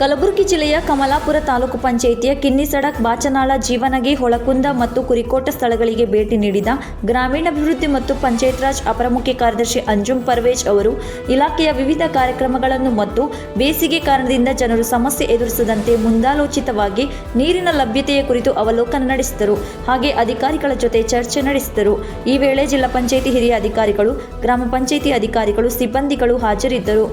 ಕಲಬುರಗಿ ಜಿಲ್ಲೆಯ ಕಮಲಾಪುರ ತಾಲೂಕು ಪಂಚಾಯಿತಿಯ ಕಿನ್ನಿ ಸಡಕ್ ಬಾಚನಾಳ ಜೀವನಗಿ ಹೊಳಕುಂದ ಮತ್ತು ಕುರಿಕೋಟ ಸ್ಥಳಗಳಿಗೆ ಭೇಟಿ ನೀಡಿದ ಗ್ರಾಮೀಣಾಭಿವೃದ್ಧಿ ಮತ್ತು ಪಂಚಾಯತ್ ರಾಜ್ ಅಪರ ಮುಖ್ಯ ಕಾರ್ಯದರ್ಶಿ ಅಂಜುಮ್ ಪರ್ವೇಜ್ ಅವರು, ಇಲಾಖೆಯ ವಿವಿಧ ಕಾರ್ಯಕ್ರಮಗಳನ್ನು ಮತ್ತು ಬೇಸಿಗೆ ಕಾರಣದಿಂದ ಜನರು ಸಮಸ್ಯೆ ಎದುರಿಸದಂತೆ ಮುಂದಾಲೋಚಿತವಾಗಿ ನೀರಿನ ಲಭ್ಯತೆಯ ಕುರಿತು ಅವಲೋಕನ ನಡೆಸಿದರು. ಹಾಗೆ ಅಧಿಕಾರಿಗಳ ಜೊತೆ ಚರ್ಚೆ ನಡೆಸಿದರು. ಈ ವೇಳೆ ಜಿಲ್ಲಾ ಪಂಚಾಯಿತಿ ಹಿರಿಯ ಅಧಿಕಾರಿಗಳು, ಗ್ರಾಮ ಪಂಚಾಯಿತಿ ಅಧಿಕಾರಿಗಳು, ಸಿಬ್ಬಂದಿಗಳು ಹಾಜರಿದ್ದರು.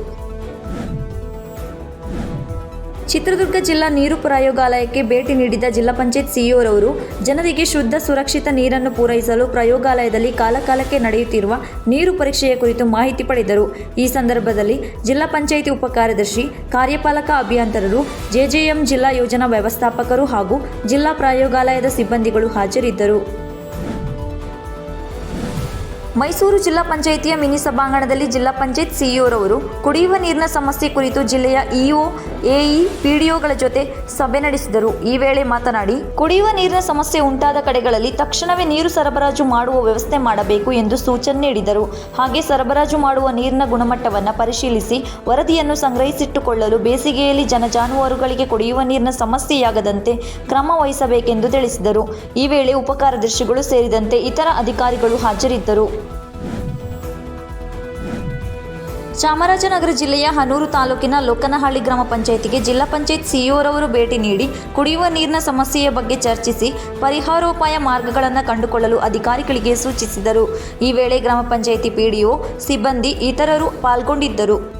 ಚಿತ್ರದುರ್ಗ ಜಿಲ್ಲಾ ನೀರು ಪ್ರಯೋಗಾಲಯಕ್ಕೆ ಭೇಟಿ ನೀಡಿದ ಜಿಲ್ಲಾ ಪಂಚಾಯತ್ ಸಿಇಒರವರು, ಜನರಿಗೆ ಶುದ್ಧ ಸುರಕ್ಷಿತ ನೀರನ್ನು ಪೂರೈಸಲು ಪ್ರಯೋಗಾಲಯದಲ್ಲಿ ಕಾಲಕಾಲಕ್ಕೆ ನಡೆಯುತ್ತಿರುವ ನೀರು ಪರೀಕ್ಷೆಯ ಕುರಿತು ಮಾಹಿತಿ ಪಡೆದರು. ಈ ಸಂದರ್ಭದಲ್ಲಿ ಜಿಲ್ಲಾ ಪಂಚಾಯಿತಿ ಉಪ ಕಾರ್ಯದರ್ಶಿ ಕಾರ್ಯಪಾಲಕ ಅಭಿಯಂತರರು, ಜೆಜೆಎಂ ಜಿಲ್ಲಾ ಯೋಜನಾ ವ್ಯವಸ್ಥಾಪಕರು ಹಾಗೂ ಜಿಲ್ಲಾ ಪ್ರಯೋಗಾಲಯದ ಸಿಬ್ಬಂದಿಗಳು ಹಾಜರಿದ್ದರು. ಮೈಸೂರು ಜಿಲ್ಲಾ ಪಂಚಾಯಿತಿಯ ಮಿನಿ ಸಭಾಂಗಣದಲ್ಲಿ ಜಿಲ್ಲಾ ಪಂಚಾಯತ್ ಸಿಇಒರವರು ಕುಡಿಯುವ ನೀರಿನ ಸಮಸ್ಯೆ ಕುರಿತು ಜಿಲ್ಲೆಯ ಇಒ, ಎಇ, ಪಿಡಿಒಗಳ ಜೊತೆ ಸಭೆ ನಡೆಸಿದರು. ಈ ವೇಳೆ ಮಾತನಾಡಿ, ಕುಡಿಯುವ ನೀರಿನ ಸಮಸ್ಯೆ ಉಂಟಾದ ಕಡೆಗಳಲ್ಲಿ ತಕ್ಷಣವೇ ನೀರು ಸರಬರಾಜು ಮಾಡುವ ವ್ಯವಸ್ಥೆ ಮಾಡಬೇಕು ಎಂದು ಸೂಚನೆ ನೀಡಿದರು. ಹಾಗೆ ಸರಬರಾಜು ಮಾಡುವ ನೀರಿನ ಗುಣಮಟ್ಟವನ್ನು ಪರಿಶೀಲಿಸಿ ವರದಿಯನ್ನು ಸಂಗ್ರಹಿಸಿಟ್ಟುಕೊಳ್ಳಲು ಬೇಸಿಗೆಯಲ್ಲಿ ಜನ ಜಾನುವಾರುಗಳಿಗೆ ಕುಡಿಯುವ ನೀರಿನ ಸಮಸ್ಯೆಯಾಗದಂತೆ ಕ್ರಮ ವಹಿಸಬೇಕೆಂದು ತಿಳಿಸಿದರು. ಈ ವೇಳೆ ಉಪಕಾರ್ಯದರ್ಶಿಗಳು ಸೇರಿದಂತೆ ಇತರ ಅಧಿಕಾರಿಗಳು ಹಾಜರಿದ್ದರು. ಚಾಮರಾಜನಗರ ಜಿಲ್ಲೆಯ ಹನೂರು ತಾಲೂಕಿನ ಲೋಕನಹಳ್ಳಿ ಗ್ರಾಮ ಪಂಚಾಯಿತಿಗೆ ಜಿಲ್ಲಾ ಪಂಚಾಯತ್ ಸಿಇಒರವರು ಭೇಟಿ ನೀಡಿ ಕುಡಿಯುವ ನೀರಿನ ಸಮಸ್ಯೆಯ ಬಗ್ಗೆ ಚರ್ಚಿಸಿ ಪರಿಹಾರೋಪಾಯ ಮಾರ್ಗಗಳನ್ನು ಕಂಡುಕೊಳ್ಳಲು ಅಧಿಕಾರಿಗಳಿಗೆ ಸೂಚಿಸಿದರು. ಈ ವೇಳೆ ಗ್ರಾಮ ಪಂಚಾಯಿತಿ ಪಿಡಿಒ, ಸಿಬ್ಬಂದಿ, ಇತರರು ಪಾಲ್ಗೊಂಡಿದ್ದರು.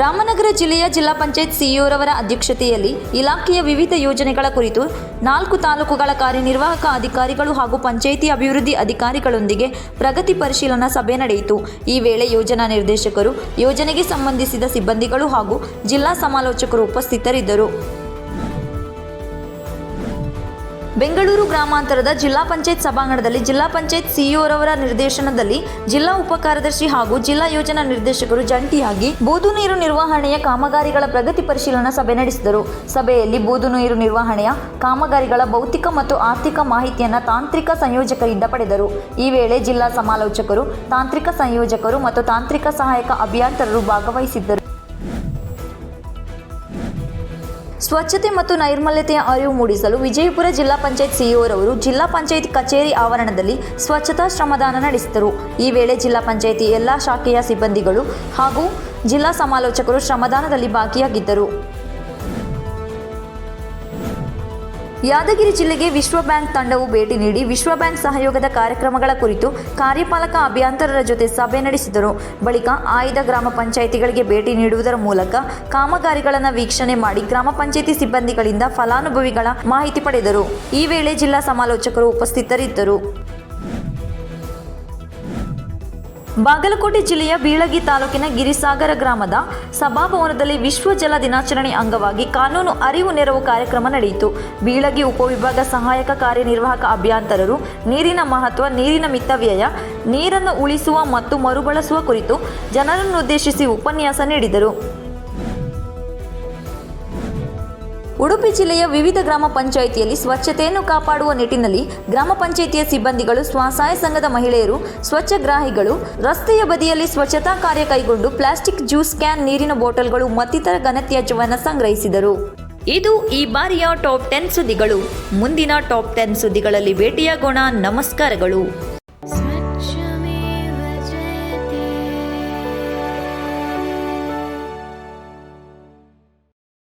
ರಾಮನಗರ ಜಿಲ್ಲೆಯ ಜಿಲ್ಲಾ ಪಂಚಾಯತ್ ಸಿಇಒರವರ ಅಧ್ಯಕ್ಷತೆಯಲ್ಲಿ ಇಲಾಖೆಯ ವಿವಿಧ ಯೋಜನೆಗಳ ಕುರಿತು ನಾಲ್ಕು ತಾಲೂಕುಗಳ ಕಾರ್ಯನಿರ್ವಾಹಕ ಅಧಿಕಾರಿಗಳು ಹಾಗೂ ಪಂಚಾಯಿತಿ ಅಭಿವೃದ್ಧಿ ಅಧಿಕಾರಿಗಳೊಂದಿಗೆ ಪ್ರಗತಿ ಪರಿಶೀಲನಾ ಸಭೆ ನಡೆಯಿತು. ಈ ವೇಳೆ ಯೋಜನಾ ನಿರ್ದೇಶಕರು ಯೋಜನೆಗೆ ಸಂಬಂಧಿಸಿದ ಸಿಬ್ಬಂದಿಗಳು ಹಾಗೂ ಜಿಲ್ಲಾ ಸಮಾಲೋಚಕರು ಉಪಸ್ಥಿತರಿದ್ದರು. ಬೆಂಗಳೂರು ಗ್ರಾಮಾಂತರದ ಜಿಲ್ಲಾ ಪಂಚಾಯತ್ ಸಭಾಂಗಣದಲ್ಲಿ ಜಿಲ್ಲಾ ಪಂಚಾಯತ್ ಸಿಇಒರವರ ನಿರ್ದೇಶನದಲ್ಲಿ ಜಿಲ್ಲಾ ಉಪ ಕಾರ್ಯದರ್ಶಿ ಹಾಗೂ ಜಿಲ್ಲಾ ಯೋಜನಾ ನಿರ್ದೇಶಕರು ಜಂಟಿಯಾಗಿ ಬೂದು ನೀರು ನಿರ್ವಹಣೆಯ ಕಾಮಗಾರಿಗಳ ಪ್ರಗತಿ ಪರಿಶೀಲನಾ ಸಭೆ ನಡೆಸಿದರು. ಸಭೆಯಲ್ಲಿ ಬೂದು ನೀರು ನಿರ್ವಹಣೆಯ ಕಾಮಗಾರಿಗಳ ಭೌತಿಕ ಮತ್ತು ಆರ್ಥಿಕ ಮಾಹಿತಿಯನ್ನು ತಾಂತ್ರಿಕ ಸಂಯೋಜಕರಿಂದ ಪಡೆದರು. ಈ ವೇಳೆ ಜಿಲ್ಲಾ ಸಮಾಲೋಚಕರು, ತಾಂತ್ರಿಕ ಸಂಯೋಜಕರು ಮತ್ತು ತಾಂತ್ರಿಕ ಸಹಾಯಕ ಅಭಿಯಂತರರು ಭಾಗವಹಿಸಿದ್ದರು. ಸ್ವಚ್ಛತೆ ಮತ್ತು ನೈರ್ಮಲ್ಯತೆಯ ಅರಿವು ಮೂಡಿಸಲು ವಿಜಯಪುರ ಜಿಲ್ಲಾ ಪಂಚಾಯತ್ ಸಿಇಒರವರು ಜಿಲ್ಲಾ ಪಂಚಾಯತ್ ಕಚೇರಿ ಆವರಣದಲ್ಲಿ ಸ್ವಚ್ಛತಾ ಶ್ರಮದಾನ ನಡೆಸಿದರು. ಈ ವೇಳೆ ಜಿಲ್ಲಾ ಪಂಚಾಯಿತಿ ಎಲ್ಲಾ ಶಾಖೆಯ ಸಿಬ್ಬಂದಿಗಳು ಹಾಗೂ ಜಿಲ್ಲಾ ಸಮಾಲೋಚಕರು ಶ್ರಮದಾನದಲ್ಲಿ ಭಾಗಿಯಾಗಿದ್ದರು. ಯಾದಗಿರಿ ಜಿಲ್ಲೆಗೆ ವಿಶ್ವ ಬ್ಯಾಂಕ್ ತಂಡವು ಭೇಟಿ ನೀಡಿ ವಿಶ್ವ ಬ್ಯಾಂಕ್ ಸಹಯೋಗದ ಕಾರ್ಯಕ್ರಮಗಳ ಕುರಿತು ಕಾರ್ಯಪಾಲಕ ಅಭಿಯಂತರರ ಜೊತೆ ಸಭೆ ನಡೆಸಿದರು. ಬಳಿಕ ಆಯ್ದ ಗ್ರಾಮ ಪಂಚಾಯಿತಿಗಳಿಗೆ ಭೇಟಿ ನೀಡುವುದರ ಮೂಲಕ ಕಾಮಗಾರಿಗಳನ್ನು ವೀಕ್ಷಣೆ ಮಾಡಿ ಗ್ರಾಮ ಪಂಚಾಯಿತಿ ಸಿಬ್ಬಂದಿಗಳಿಂದ ಫಲಾನುಭವಿಗಳ ಮಾಹಿತಿ ಪಡೆದರು. ಈ ವೇಳೆ ಜಿಲ್ಲಾ ಸಮಾಲೋಚಕರು ಉಪಸ್ಥಿತರಿದ್ದರು. ಬಾಗಲಕೋಟೆ ಜಿಲ್ಲೆಯ ಬೀಳಗಿ ತಾಲೂಕಿನ ಗಿರಿಸಾಗರ ಗ್ರಾಮದ ಸಭಾಭವನದಲ್ಲಿ ವಿಶ್ವ ಜಲ ದಿನಾಚರಣೆ ಅಂಗವಾಗಿ ಕಾನೂನು ಅರಿವು ನೆರವು ಕಾರ್ಯಕ್ರಮ ನಡೆಯಿತು. ಬೀಳಗಿ ಉಪವಿಭಾಗ ಸಹಾಯಕ ಕಾರ್ಯನಿರ್ವಾಹಕ ಅಭಿಯಂತರರು ನೀರಿನ ಮಹತ್ವ, ನೀರಿನ ಮಿತವ್ಯಯ, ನೀರನ್ನು ಉಳಿಸುವ ಮತ್ತು ಮರುಬಳಸುವ ಕುರಿತು ಜನರನ್ನುದ್ದೇಶಿಸಿ ಉಪನ್ಯಾಸ ನೀಡಿದರು. ಉಡುಪಿ ಜಿಲ್ಲೆಯ ವಿವಿಧ ಗ್ರಾಮ ಪಂಚಾಯಿತಿಯಲ್ಲಿ ಸ್ವಚ್ಛತೆಯನ್ನು ಕಾಪಾಡುವ ನಿಟ್ಟಿನಲ್ಲಿ ಗ್ರಾಮ ಪಂಚಾಯಿತಿಯ ಸಿಬ್ಬಂದಿಗಳು, ಸ್ವಸಹಾಯ ಸಂಘದ ಮಹಿಳೆಯರು, ಸ್ವಚ್ಛಗ್ರಾಹಿಗಳು, ರಸ್ತೆಯ ಬದಿಯಲ್ಲಿ ಸ್ವಚ್ಛತಾ ಕಾರ್ಯ ಕೈಗೊಂಡು ಪ್ಲಾಸ್ಟಿಕ್ ಜ್ಯೂಸ್ ಕ್ಯಾನ್ ನೀರಿನ ಬಾಟಲ್ಗಳು ಮತ್ತಿತರ ಘನತ್ಯಾಜ್ಯವನ್ನು ಸಂಗ್ರಹಿಸಿದರು. ಇದು ಈ ಬಾರಿಯ ಟಾಪ್ ಟೆನ್ ಸುದ್ದಿಗಳು. ಮುಂದಿನ ಟಾಪ್ ಟೆನ್ ಸುದ್ದಿಗಳಲ್ಲಿ ಭೇಟಿಯಾಗೋಣ. ನಮಸ್ಕಾರಗಳು.